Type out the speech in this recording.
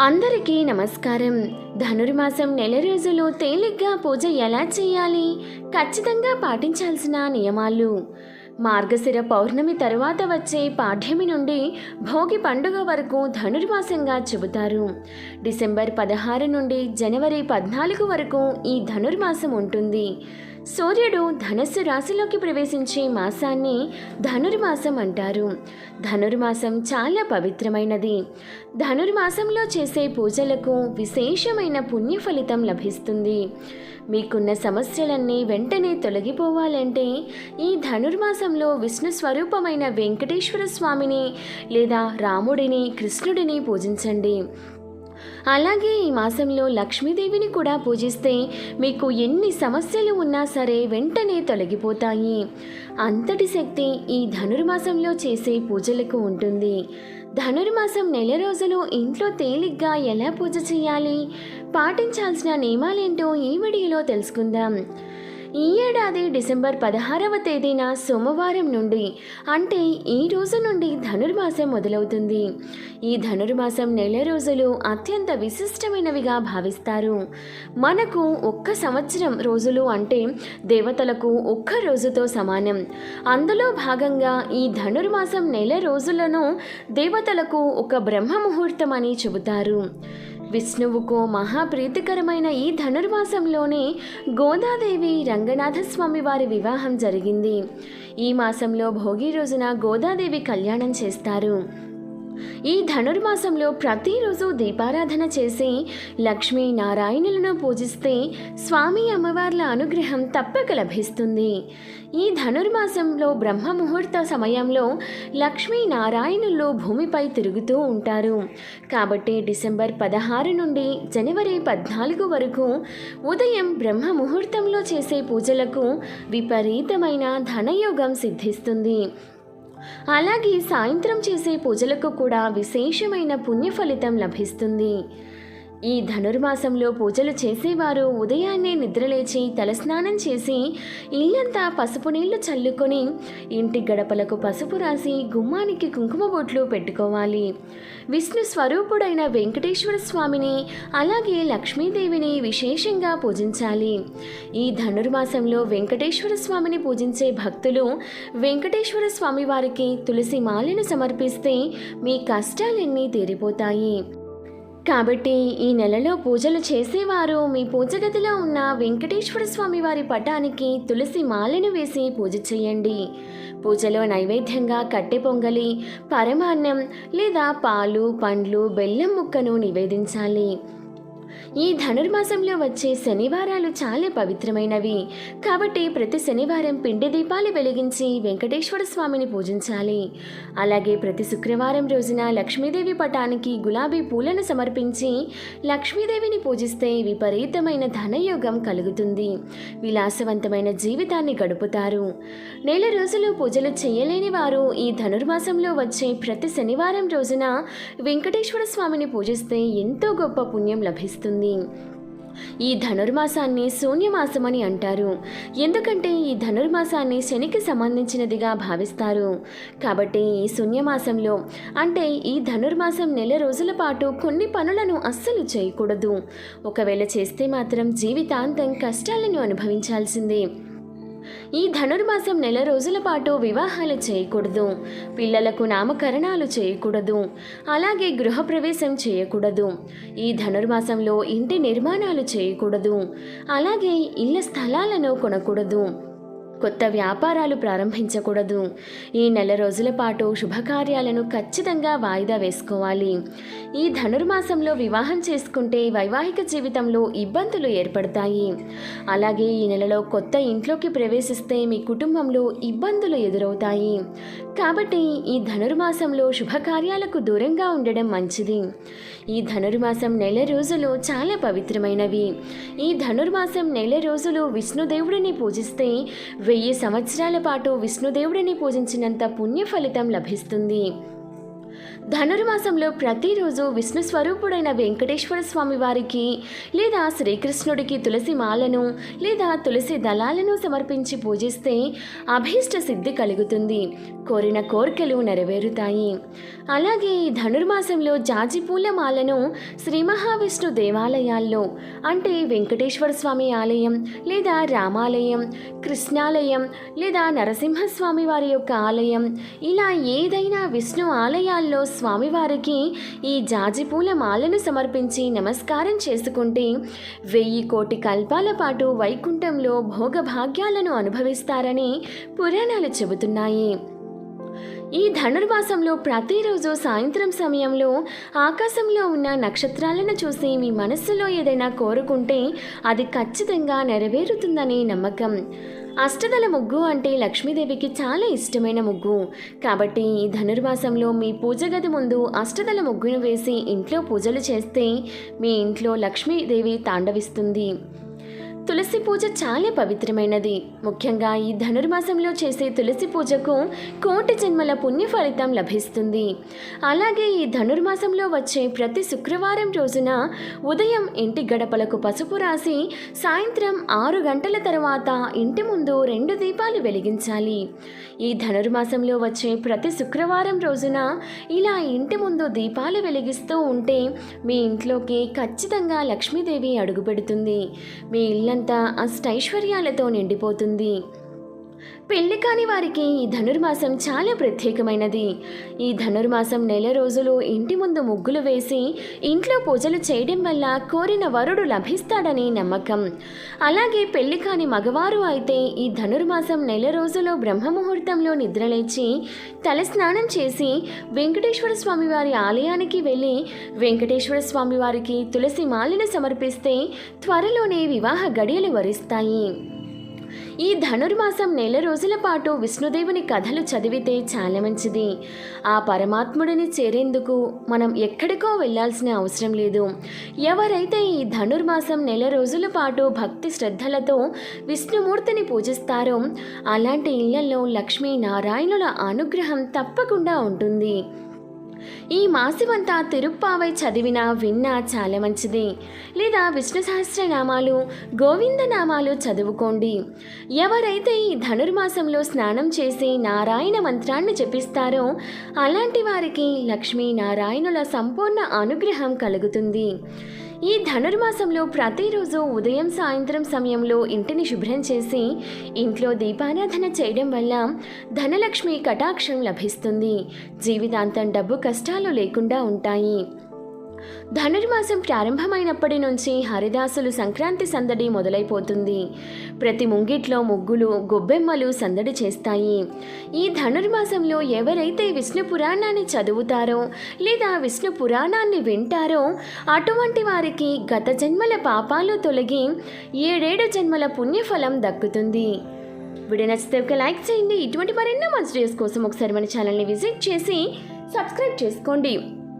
అందరికీ నమస్కారం. ధనుర్మాసం నెల రోజులు తేలిగ్గా పూజ ఎలా చేయాలి? ఖచ్చితంగా పాటించాల్సిన నియమాలు. మార్గశిర పౌర్ణమి తర్వాత వచ్చే పాఠ్యమి నుండి భోగి పండుగ వరకు ధనుర్మాసంగా చెబుతారు. డిసెంబర్ పదహారు నుండి జనవరి పద్నాలుగు వరకు ఈ ధనుర్మాసం ఉంటుంది. సూర్యుడు ధనస్సు రాశిలోకి ప్రవేశించే మాసాన్ని ధనుర్మాసం అంటారు. ధనుర్మాసం చాలా పవిత్రమైనది. ధనుర్మాసంలో చేసే పూజలకు విశేషమైన పుణ్య ఫలితం లభిస్తుంది. మీకున్న సమస్యలన్నీ వెంటనే తొలగిపోవాలంటే ఈ ధనుర్మాసంలో విష్ణు స్వరూపమైన వెంకటేశ్వర స్వామిని లేదా రాముడిని కృష్ణుడిని పూజించండి. అలాగే ఈ మాసంలో లక్ష్మీదేవిని కూడా పూజిస్తే మీకు ఎన్ని సమస్యలు ఉన్నా సరే వెంటనే తొలగిపోతాయి. అంతటి శక్తి ఈ ధనుర్మాసంలో చేసే పూజలకు ఉంటుంది. ధనుర్మాసం నెల రోజులు ఇంట్లో తేలిగ్గా ఎలా పూజ చేయాలి? పాటించాల్సిన నియమాలేంటో ఈ వీడియోలో తెలుసుకుందాం. ఈ ఏడాది డిసెంబర్ పదహారవ తేదీన సోమవారం నుండి అంటే ఈ రోజు నుండి ధనుర్మాసం మొదలవుతుంది. ఈ ధనుర్మాసం నెల రోజులు అత్యంత విశిష్టమైనవిగా భావిస్తారు. మనకు ఒక్క సంవత్సరం రోజులు అంటే దేవతలకు ఒక్క రోజుతో సమానం. అందులో భాగంగా ఈ ధనుర్మాసం నెల రోజులను దేవతలకు ఒక బ్రహ్మ ముహూర్తం అని చెబుతారు. విష్ణువుకు మహాప్రీతికరమైన ఈ ధనుర్మాసంలోనే గోదాదేవి రంగనాథస్వామి వారి వివాహం జరిగింది. ఈ మాసంలో భోగి రోజున గోదాదేవి కళ్యాణం చేస్తారు. ఈ ధనుర్మాసంలో ప్రతిరోజు దీపారాధన చేసి లక్ష్మీ నారాయణులను పూజిస్తే స్వామి అమ్మవార్ల అనుగ్రహం తప్పక లభిస్తుంది. ఈ ధనుర్మాసంలో బ్రహ్మ ముహూర్త సమయంలో లక్ష్మీ నారాయణులు భూమిపై తిరుగుతూ ఉంటారు. కాబట్టి డిసెంబర్ పదహారు నుండి జనవరి పద్నాలుగు వరకు ఉదయం బ్రహ్మ ముహూర్తంలో చేసే పూజలకు విపరీతమైన ధనయోగం సిద్ధిస్తుంది. అలాగే సాయంత్రం చేసే పూజలకు కూడా విశేషమైన పుణ్య ఫలితం లభిస్తుంది. ఈ ధనుర్మాసంలో పూజలు చేసేవారు ఉదయాన్నే నిద్రలేచి తలస్నానం చేసి ఇల్లంతా పసుపు నీళ్ళు చల్లుకొని ఇంటి గడపలకు పసుపు రాసి గుమ్మానికి కుంకుమ బొట్లు పెట్టుకోవాలి. విష్ణు స్వరూపుడైన వెంకటేశ్వర స్వామిని అలాగే లక్ష్మీదేవిని విశేషంగా పూజించాలి. ఈ ధనుర్మాసంలో వెంకటేశ్వర స్వామిని పూజించే భక్తులు వెంకటేశ్వర స్వామి వారికి తులసి మాలను సమర్పిస్తే మీ కష్టాలన్నీ తీరిపోతాయి. కాబట్టి ఈ నెలలో పూజలు చేసేవారు. మీ పూజ గదిలో ఉన్న వెంకటేశ్వర స్వామి వారి పటానికి తులసి మాలను వేసి పూజ చేయండి. పూజలో నైవేద్యంగా కట్టె పొంగలి పరమాన్నం లేదా పాలు పండ్లు బెల్లం ముక్కను నివేదించాలి. ఈ ధనుర్మాసంలో వచ్చే శనివారాలు చాలా పవిత్రమైనవి. కాబట్టి ప్రతి శనివారం పిండి దీపాలు వెలిగించి వెంకటేశ్వర స్వామిని పూజించాలి. అలాగే ప్రతి శుక్రవారం రోజున లక్ష్మీదేవి పటానికి గులాబీ పూలను సమర్పించి లక్ష్మీదేవిని పూజిస్తే విపరీతమైన ధనయోగం కలుగుతుంది. విలాసవంతమైన జీవితాన్ని గడుపుతారు. నెల రోజులు పూజలు చేయలేని వారు ఈ ధనుర్మాసంలో వచ్చే ప్రతి శనివారం రోజున వెంకటేశ్వర స్వామిని పూజిస్తే ఎంతో గొప్ప పుణ్యం లభిస్తుంది. ఈ ధనుర్మాసాన్ని శూన్యమాసమని అంటారు. ఎందుకంటే ఈ ధనుర్మాసాన్ని శనికి సంబంధించినదిగా భావిస్తారు. కాబట్టి ఈ శూన్యమాసంలో అంటే ఈ ధనుర్మాసం నెల రోజుల పాటు కొన్ని పనులను అస్సలు చేయకూడదు. ఒకవేళ చేస్తే మాత్రం జీవితాంతం కష్టాలను అనుభవించాల్సిందే. ఈ ధనుర్మాసం నెల రోజుల పాటు వివాహాలు చేయకూడదు. పిల్లలకు నామకరణాలు చేయకూడదు. అలాగే గృహప్రవేశం చేయకూడదు. ఈ ధనుర్మాసంలో ఇంటి నిర్మాణాలు చేయకూడదు. అలాగే ఇళ్ళ స్థలాలను కొనకూడదు. కొత్త వ్యాపారాలు ప్రారంభించకూడదు. ఈ నెల రోజుల పాటు శుభకార్యాలను ఖచ్చితంగా వాయిదా వేసుకోవాలి. ఈ ధనుర్మాసంలో వివాహం చేసుకుంటే వైవాహిక జీవితంలో ఇబ్బందులు ఏర్పడతాయి. అలాగే ఈ నెలలో కొత్త ఇంట్లోకి ప్రవేశిస్తే మీ కుటుంబంలో ఇబ్బందులు ఎదురవుతాయి. కాబట్టి ఈ ధనుర్మాసంలో శుభకార్యాలకు దూరంగా ఉండడం మంచిది. ఈ ధనుర్మాసం నెల రోజులు చాలా పవిత్రమైనవి. ఈ ధనుర్మాసం నెల రోజులు విష్ణుదేవుడిని పూజిస్తే వెయ్యి సంవత్సరాల పాటు విష్ణుదేవుడిని పూజించినంత పుణ్య ఫలితం లభిస్తుంది. ధనుర్మాసంలో ప్రతిరోజు విష్ణు స్వరూపుడైన వెంకటేశ్వర స్వామి వారికి లేదా శ్రీకృష్ణుడికి తులసి మాలను లేదా తులసి దళాలను సమర్పించి పూజిస్తే అభీష్ట సిద్ధి కలుగుతుంది. కోరిన కోరికలు నెరవేరుతాయి. అలాగే ఈ ధనుర్మాసంలో జాజిపూల మాలను శ్రీ మహావిష్ణు దేవాలయాల్లో అంటే వెంకటేశ్వర స్వామి ఆలయం లేదా రామాలయం కృష్ణాలయం లేదా నరసింహస్వామి వారి యొక్క ఆలయం ఇలా ఏదైనా విష్ణు ఆలయాల్లో స్వామివారికి ఈ జాజిపూల మాలను సమర్పించి నమస్కారం చేసుకుంటే వెయ్యి కోటి కల్పాల పాటు వైకుంఠంలో భోగభాగ్యాలను అనుభవిస్తారని పురాణాలు చెబుతున్నాయి. ఈ ధనుర్మాసంలో ప్రతిరోజు సాయంత్రం సమయంలో ఆకాశంలో ఉన్న నక్షత్రాలను చూసి మీ మనస్సులో ఏదైనా కోరుకుంటే అది ఖచ్చితంగా నెరవేరుతుందనే నమ్మకం. అష్టదల ముగ్గు అంటే లక్ష్మీదేవికి చాలా ఇష్టమైన ముగ్గు. కాబట్టి ఈ ధనుర్మాసంలో మీ పూజ గది ముందు అష్టదల ముగ్గును వేసి ఇంట్లో పూజలు చేస్తే మీ ఇంట్లో లక్ష్మీదేవి తాండవిస్తుంది. తులసి పూజ చాలా పవిత్రమైనది. ముఖ్యంగా ఈ ధనుర్మాసంలో చేసే తులసి పూజకు కోటి జన్మల పుణ్య ఫలితం లభిస్తుంది. అలాగే ఈ ధనుర్మాసంలో వచ్చే ప్రతి శుక్రవారం రోజున ఉదయం ఇంటి గడపలకు పసుపు రాసి సాయంత్రం ఆరు గంటల తర్వాత ఇంటి ముందు రెండు దీపాలు వెలిగించాలి. ఈ ధనుర్మాసంలో వచ్చే ప్రతి శుక్రవారం రోజున ఇలా ఇంటి ముందు దీపాలు వెలిగిస్తూ ఉంటే మీ ఇంట్లోకి ఖచ్చితంగా లక్ష్మీదేవి అడుగుపెడుతుంది. మీ ఇల్లంతా అష్టైశ్వర్యాలతో నిండిపోతుంది. పెళ్ళి కాని వారికి ఈ ధనుర్మాసం చాలా ప్రత్యేకమైనది. ఈ ధనుర్మాసం నెల రోజులు ఇంటి ముందు ముగ్గులు వేసి ఇంట్లో పూజలు చేయడం వల్ల కోరిన వరుడు లభిస్తాడని నమ్మకం. అలాగే పెళ్ళి కాని మగవారు అయితే ఈ ధనుర్మాసం నెల రోజులు బ్రహ్మముహూర్తంలో నిద్రలేచి తలస్నానం చేసి వెంకటేశ్వర స్వామి వారి ఆలయానికి వెళ్ళి వెంకటేశ్వర స్వామి వారికి తులసి మాలను సమర్పిస్తే త్వరలోనే వివాహ గడియలు వరిస్తాయి. ఈ ధనుర్మాసం నెల రోజుల పాటు విష్ణుదేవుని కథలు చదివితే చాలా మంచిది. ఆ పరమాత్ముడిని చేరేందుకు మనం ఎక్కడికో వెళ్ళాల్సిన అవసరం లేదు. ఎవరైతే ఈ ధనుర్మాసం నెల రోజుల పాటు భక్తి శ్రద్ధలతో విష్ణుమూర్తిని పూజిస్తారో అలాంటి ఇళ్ళలో లక్ష్మీ నారాయణుల అనుగ్రహం తప్పకుండా ఉంటుంది. ఈ మాసమంతా తిరుప్పావై చదివినా విన్నా చాలా మంచిది. లేదా విష్ణు సహస్రనామాలు గోవింద నామాలు చదువుకోండి. ఎవరైతే ఈ ధనుర్మాసంలో స్నానం చేసి నారాయణ మంత్రాన్ని జపిస్తారో అలాంటి వారికి లక్ష్మీనారాయణుల సంపూర్ణ అనుగ్రహం కలుగుతుంది. ఈ ధనుర్మాసంలో ప్రతిరోజు ఉదయం సాయంత్రం సమయంలో ఇంటిని శుభ్రం చేసి ఇంట్లో దీపారాధన చేయడం వల్ల ధనలక్ష్మి కటాక్షం లభిస్తుంది. జీవితాంతం డబ్బు కష్టాలు లేకుండా ఉంటాయి. ధనుర్మాసం ప్రారంభమైనప్పటి నుంచి హరిదాసులు సంక్రాంతి సందడి మొదలైపోతుంది. ప్రతి ముంగిట్లో ముగ్గులు గొబ్బెమ్మలు సందడి చేస్తాయి. ఈ ధనుర్మాసంలో ఎవరైతే విష్ణు పురాణాన్ని చదువుతారో లేదా విష్ణు పురాణాన్ని వింటారో అటువంటి వారికి గత జన్మల పాపాలు తొలగి ఏడేడు జన్మల పుణ్యఫలం దక్కుతుంది. వీడియో నచ్చితే ఒక లైక్ చేయండి. ఇటువంటి మరెన్నో మంచి డేస్ కోసం ఒకసారి మన ఛానల్ని విజిట్ చేసి సబ్స్క్రైబ్ చేసుకోండి.